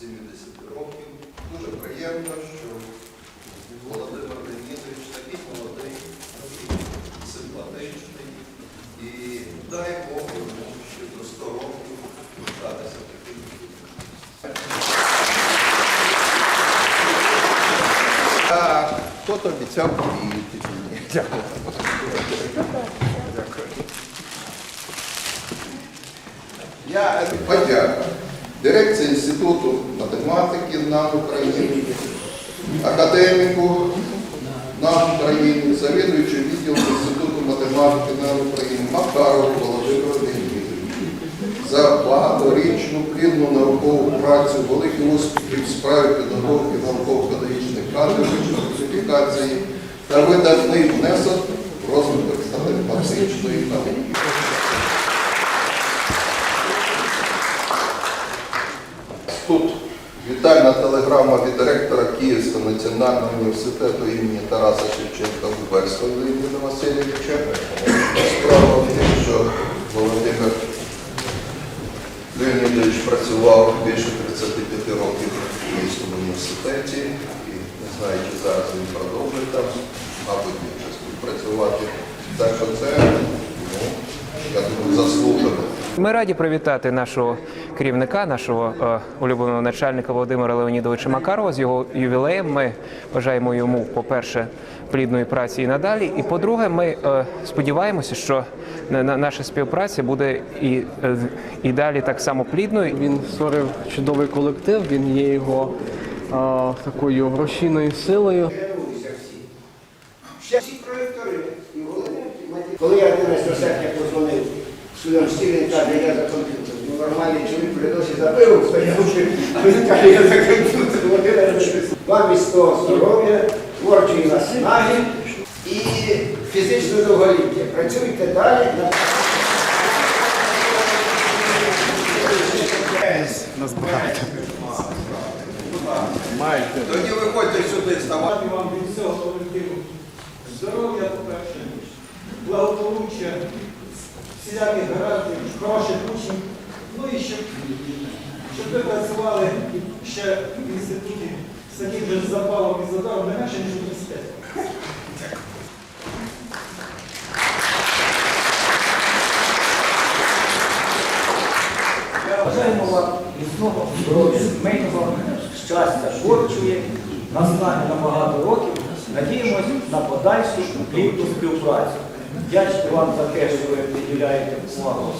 70 років. Дуже приємно, що Володимир Леонідович такий молодий, такий симпатичний. І дай Бог йому ще до 100 років вважатися таким. Хто-то обіцяв квіти мені. Дякую. Дякую. Я подякую. Дирекція Інституту математики НАН України, академіку НАН України, завідуючий відділом Інституту математики НАН України Макарову Володимиру Леонідовичу за багаторічну плідну наукову працю, великі успіхи в справі підготовки науково-педагогічних кадрів, класифікації та видатний внесок в розвиток математичної науки. Тут вітальна телеграма від директора Київського національного університету імені Тараса Шевченка Губерського Леоніда Васильовича. Справа в тім, що Володимир Леонідович працював більше 35 років в Київському університеті і не знаю, чи зараз він продовжує там, мабуть, більше співпрацювати. Так що це, ну, я думаю, заслужено. Ми раді привітати нашого керівника, нашого е, улюбленого начальника Володимира Леонідовича Макарова з його ювілеєм. Ми бажаємо йому, по-перше, плідної праці і надалі. І по-друге, ми е, сподіваємося, що на- на- наша співпраця буде і, е, і далі так само плідною. Він створив чудовий колектив, він є його а, такою грошійною силою. Ще всі Матвій. Коли я 11 серпня позвонив своєму стілі, він каже, я за комп'ютер. Нормальний чоловік придосі за пивом стоявши, він каже, я Вам міського здоров'я, творчої наснаги і фізичного довголіття. Працюйте далі. на- Тоді виходьте сюди. Бажаю вам від всього колективу здоров'я, по-перше, благополуччя, всіляких гарантів, хороших учнів, і щоб, щоб ви працювали ще в інституті з таким же запалом і задаром, не менше, ніж в університеті. Бажаємо вам міцного здоров'я, сімейного, щастя, творчої, наснаги на багато років. Надіємось на подальшу плідну співпрацю. Вдячні вам за те, що ви приділяєте увагу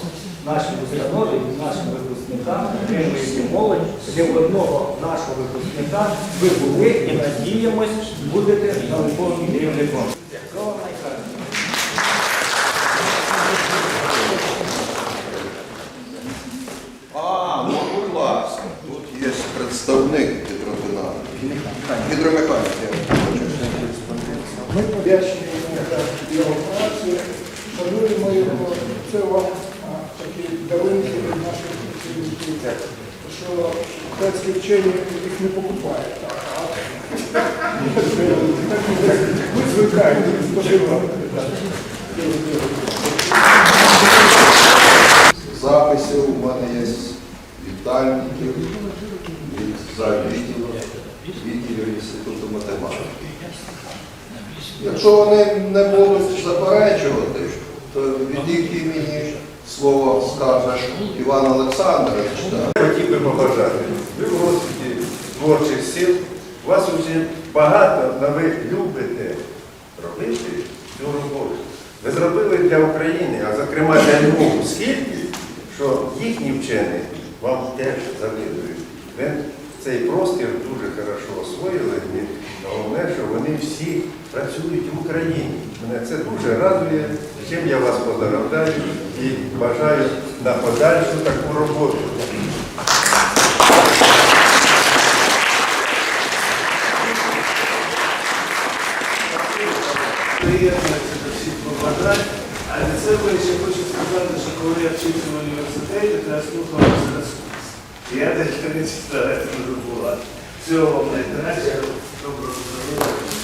нашій установі, нашим випускникам, підтримуєте молодь. Для одного нашого випускника ви були і надіємось, будете науковим керівником. А, ну будь ласка, тут є представник гідробіна. Гідромеханіки. Ми подячні за його працю, шануємо його. Це вам дарунки від наших працівників. Що шведські вчені їх не покупають. Ми звикаємо споживати. Записів у мене є вітальників від завідділу відділів Інституту математики. Якщо вони не будуть заперечувати, то від їх імені слово скаже Іван Олександрович. Да. Хотів би побажати. Ви в розвиті творчих сил. У вас вже багато, але ви любите робити цю роботу. Ви зробили для України, а зокрема для Львову, скільки, що їхні вчені вам теж завидують. Цей простір дуже хорошо освоїли. Головне, що вони всі працюють в Україні. Мене це дуже радує, чим я вас поздравляю і бажаю на подальшу таку роботу. Приєднується до всіх побажань, а для себе ще хочу сказати, що коли я вчився в університеті, то я слухав я десь не стараюся не забувати. Всього вам найкращого, доброго здоров'я.